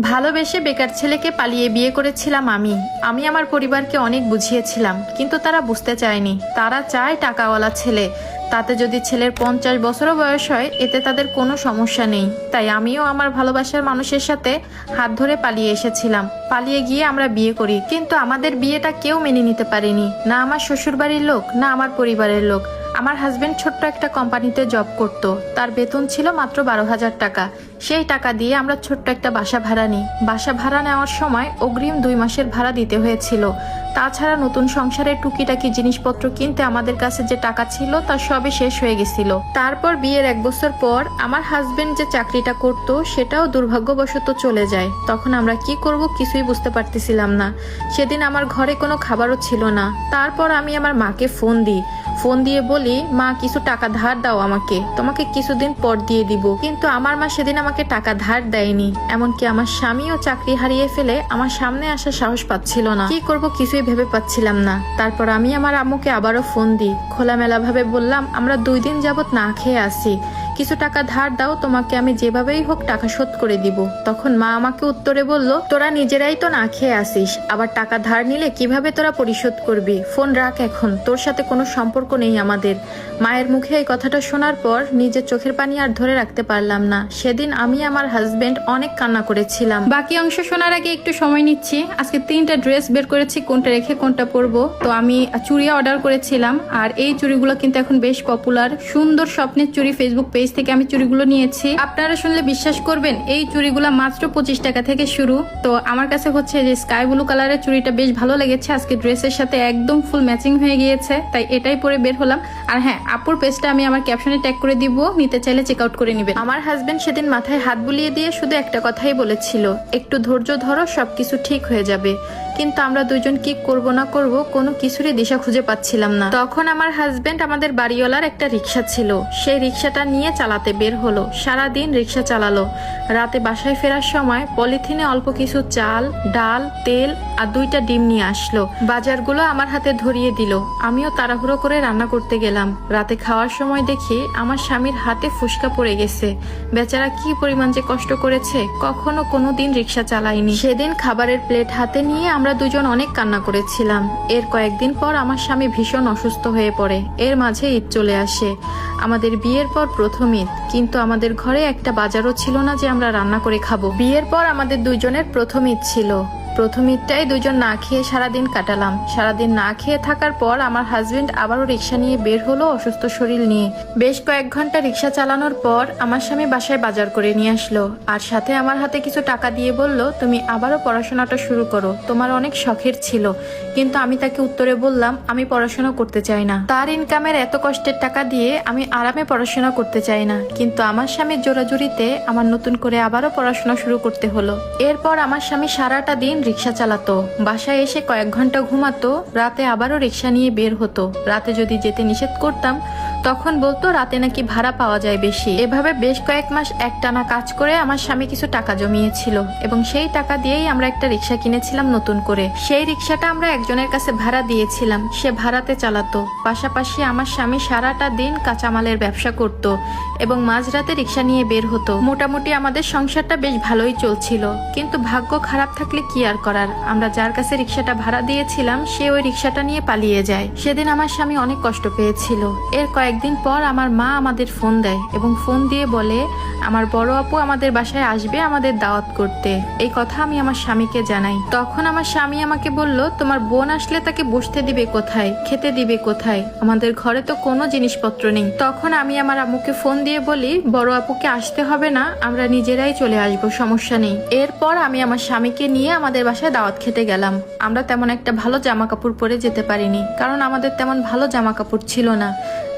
ভালোবেসে বেকার ছেলেকে পালিয়ে বিয়ে করেছিলাম আমি। আমি আমার পরিবারকে অনেক বুঝিয়েছিলাম, কিন্তু তারা বুঝতে চায়নি। তারা চায় টাকাওয়ালা ছেলে। তাতে যদি ছেলের পঞ্চাশ বছরও বয়স হয়, এতে তাদের কোনো সমস্যা নেই। তাই আমিও আমার ভালোবাসার মানুষের সাথে হাত ধরে পালিয়ে এসেছিলাম। পালিয়ে গিয়ে আমরা বিয়ে করি, কিন্তু আমাদের বিয়েটা কেউ মেনে নিতে পারেনি। না আমার শ্বশুরবাড়ির লোক, না আমার পরিবারের লোক। আমার হাজবেন্ড ছোট্ট একটা কোম্পানিতে জব করত। তার বেতন ছিল মাত্র বারো হাজার টাকা। সেই টাকা দিয়ে আমরা ছোট্ট একটা বাসা ভাড়া নিই। বাসা ভাড়া নেওয়ার সময় অগ্রিম দুই মাসের ভাড়া দিতে হয়েছিল। তাছাড়া নতুন সংসারের টুকিটাকি জিনিসপত্র কিনতে আমাদের কাছে যে টাকা ছিল, তা সবই শেষ হয়ে গেছিল। তারপর বিয়ের এক বছর পর আমার হাজবেন্ড যে চাকরিটা করত, সেটাও দুর্ভাগ্যবশত চলে যায়। তখন আমরা কি করব কিছুই বুঝতে পারতেছিলাম না। সেদিন আমার ঘরে কোনো খাবারও ছিল না। তারপর আমি আমার মাকে ফোন দিই। ফোন দিয়ে বলি মা, কিছু টাকা ধার দাও আমাকে। তোমাকে কিছুদিন পর দিয়ে দিব। কিন্তু আমার মা সেদিন আমাকে টাকা ধার দেয়নি। এমনকি আমার স্বামীও চাকরি হারিয়ে ফেলে আমার সামনে আসার সাহস পাচ্ছিল না। কি করব কিছুই ভেবে পাচ্ছিলাম না। তারপর আমি আমার আম্মুকে আবারও ফোন দিই। খোলামেলা ভাবে বললাম, আমরা দুই দিন যাবত না খেয়ে আসি। কিছু টাকা ধার দাও, তোমাকে আমি যেভাবেই হোক টাকা শোধ করে দিব। তখন মা আমাকে উত্তরে বলল, তোরা নিজেরাই তো না খেয়ে আসিস, আবার টাকা ধার নিলে কীভাবে তোরা পরিশোধ করবি? ফোন রাখ এখন, তোর সাথে কোনো সম্পর্ক নেই আমাদের। মায়ের মুখে এই কথাটা শোনার পর নিজের চোখের পানি আর ধরে রাখতে পারলাম না। সেদিন আমি আমার হাজবেন্ড অনেক কান্না করেছিলাম। বাকি অংশ শোনার আগে একটু সময় নিচ্ছি। আজকে তিনটা ড্রেস বের করেছি, কোনটা রেখে কোনটা পরবো। তো আমি চুড়ি অর্ডার করেছিলাম, আর এই চুড়িগুলো কিন্তু এখন বেশ পপুলার সুন্দর স্বপ্নের চুড়ি ফেসবুক পেজ থেকে আমি চুড়িগুলো নিয়েছি। আপনারা শুনলে বিশ্বাস করবেন, এই চুড়িগুলো মাত্র পঁচিশ টাকা থেকে শুরু। তো আমার কাছে হচ্ছে যে স্কাই ব্লু কালারের চুড়িটা বেশ ভালো লেগেছে। আজকে ড্রেসের সাথে একদম ফুল ম্যাচিং হয়ে গিয়েছে, তাই এটাই পরে বের হলাম। আর হ্যাঁ আপুর পেজটা আমি আমার ক্যাপশনে ট্যাগ করে দিব, নিতে চাইলে চেক আউট করে নেবেন। আমার হাজবেন্ড সেদিন মাথায় হাত বুলিয়ে দিয়ে শুধু একটা কথাই বলেছিল, একটু ধৈর্য ধরো, সবকিছু ঠিক হয়ে যাবে। কিন্তু আমরা দুজন কি করব না করব, কোনো কিছুরই দিশা খুঁজে পাচ্ছিলাম না। তখন আমার হাজবেন্ড আমাদের বাড়িওয়ালার একটা রিক্সা ছিল। সেই রিক্সাটা নিয়ে চালাতে বের হলো। সারা দিন রিক্সা চালালো। রাতে বাসায় ফেরার সময় পলিথিনে অল্প কিছু চাল, ডাল, তেল আর দুইটা ডিম নিয়ে আসলো। বাজারগুলো আমার হাতে ধরিয়ে দিল। আমিও তাড়াহুড়ো করে রান্না করতে গেলাম। রাতে খাওয়ার সময় দেখি আমার স্বামীর হাতে ফুসকা পড়ে গেছে। বেচারা কি পরিমাণ যে কষ্ট করেছে, কখনো কোনো দিন রিক্সা চালাইনি সেদিন খাবারের প্লেট হাতে নিয়ে আমরা দুজন অনেক কান্না করেছিলাম। এর কয়েকদিন পর আমার স্বামী ভীষণ অসুস্থ হয়ে পড়ে। এর মাঝে ঈদ চলে আসে। আমাদের বিয়ের পর প্রথম ঈদ, কিন্তু আমাদের ঘরে একটা বাজারও ছিল না যে আমরা রান্না করে খাব। বিয়ের পর আমাদের দুজনের প্রথম ঈদ ছিল। প্রথম ঈদটাই দুজন না খেয়ে সারাদিন কাটালাম। সারাদিন না খেয়ে থাকার পর আমার হাজবেন্ড আবারও রিক্সা নিয়ে বের হলো অসুস্থ শরীর নিয়ে। বেশ কয়েক ঘণ্টা রিক্সা চালানোর পর আমার স্বামী বাসায় বাজার করে নিয়ে আসলো। আর সাথে আমার হাতে কিছু টাকা দিয়ে বলল, তুমি আবারও পড়াশোনাটা শুরু করো। তোমার অনেক শখের ছিল। কিন্তু আমি তাকে উত্তরে বললাম, আমি পড়াশোনা করতে চাই না। তার ইনকামের এত কষ্টের টাকা দিয়ে আমি আরামে পড়াশোনা করতে চাই না। কিন্তু আমার স্বামীর জোরাজুরিতে আমার নতুন করে আবারও পড়াশোনা শুরু করতে হলো। এরপর আমার স্বামী সারাটা দিন রিক্সা চালাতো। বাসায় এসে কয়েক ঘণ্টা ঘুমাতো, রাতে আবারও রিক্সা নিয়ে বের হতো। রাতে যদি যেতে নিষেধ করতাম তখন বলতো, রাতে নাকি ভাড়া পাওয়া যায় বেশি। এভাবে বেশ কয়েক মাস একটানা কাজ করে আমার স্বামী কিছু টাকা জমিয়েছিল এবং সেই টাকা দিয়েই আমরা একটা রিক্সা কিনেছিলাম নতুন করে। সেই রিক্সাটা আমরা একজনের কাছে ভাড়া দিয়েছিলাম। সে ভাড়াতে চালাতো। পাশাপাশি আমার স্বামী সারাটা দিন কাঁচামালের ব্যবসা করত এবং মাঝরাতে রিক্সা নিয়ে বের হতো। মোটামুটি আমাদের সংসারটা বেশ ভালোই চলছিল। কিন্তু ভাগ্য খারাপ থাকলে কি আর করার? আমরা যার কাছে রিক্সাটা ভাড়া দিয়েছিলাম, সে ওই রিক্সাটা নিয়ে পালিয়ে যায়। সেদিন আমার স্বামী অনেক কষ্ট পেয়েছিল। এর কয়েকদিন পর আমার মা আমাদের ফোন দেয় এবং ফোন দিয়ে বলে, আমার বড় আপু আমাদের বাসায় আসবে আমাদের দাওয়াত করতে। এই কথা আমি আমার স্বামীকে জানাই। তখন আমার স্বামী আমাকে বলল, তোমার বোন আসলে তাকে বসতে দিবে কোথায়? খেতে দিবে কোথায়? আমাদের ঘরে তো কোনো জিনিসপত্র নেই। তখন আমি আমার আম্মুকে ফোন দিয়ে বলি, বড় আপুকে আসতে হবে না, আমরা নিজেরাই চলে আসব, সমস্যা নেই। এরপর আমি আমার স্বামীকে নিয়ে আমাদের বাসায় দাওয়াত খেতে গেলাম। আমরা তেমন একটা ভালো জামা কাপড় পরে যেতে পারিনি, কারণ আমাদের তেমন ভালো জামা কাপড় ছিল না।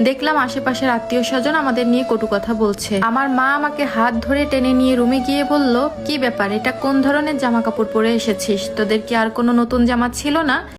দেখলাম আশেপাশের আত্মীয় স্বজন আমাদের নিয়ে কটু কথা বলছে। আমার মা আমাকে হাত ধরে টেনে নিয়ে রুমে গিয়ে বলল, কি ব্যাপার? এটা কোন ধরনের জামা কাপড় পরে এসেছিস? তোদের কি আর কোনো নতুন জামা ছিল না?